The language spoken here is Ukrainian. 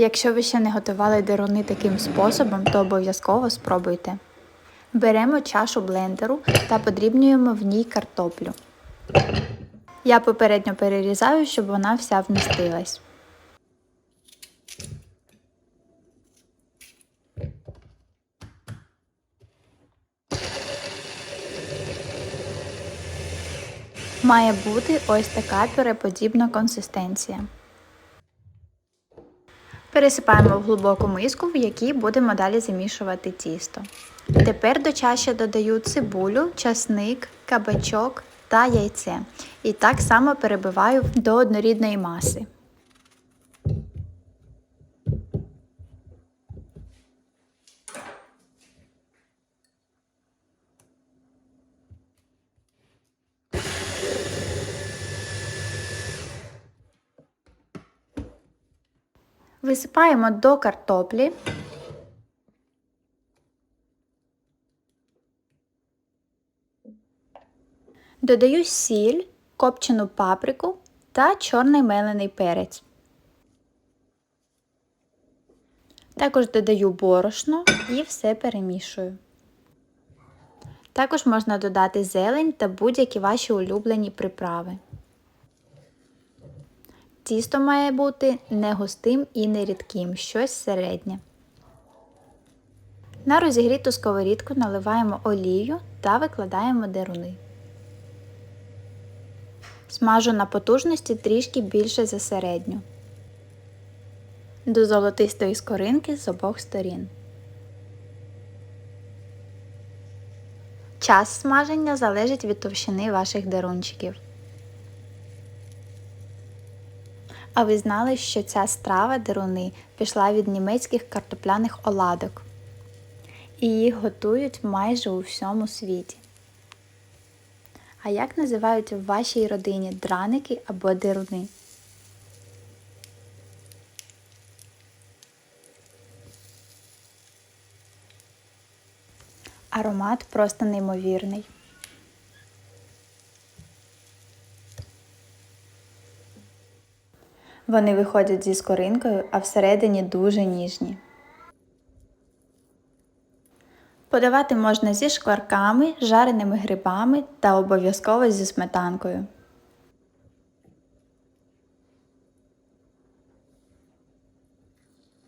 Якщо ви ще не готували деруни таким способом, то обов'язково спробуйте. Беремо чашу блендеру та подрібнюємо в ній картоплю. Я попередньо перерізаю, щоб вона вся вмістилась. Має бути ось така пюреподібна консистенція. Пересипаємо в глибоку миску, в якій будемо далі замішувати тісто. Тепер до чаші додаю цибулю, часник, кабачок та яйце. І так само перебиваю до однорідної маси. Висипаємо до картоплі. Додаю сіль, копчену паприку та чорний мелений перець. Також додаю борошно і все перемішую. Також можна додати зелень та будь-які ваші улюблені приправи. Тісто має бути не густим і не рідким, щось середнє. На розігріту сковорідку наливаємо олію та викладаємо деруни. Смажу на потужності трішки більше за середню. До золотистої скоринки з обох сторін. Час смаження залежить від товщини ваших дерунчиків. А ви знали, що ця страва деруни пішла від німецьких картопляних оладок. І їх готують майже у всьому світі. А як називають в вашій родині драники або деруни? Аромат просто неймовірний. Вони виходять зі скоринкою, а всередині дуже ніжні. Подавати можна зі шкварками, жареними грибами та обов'язково зі сметанкою.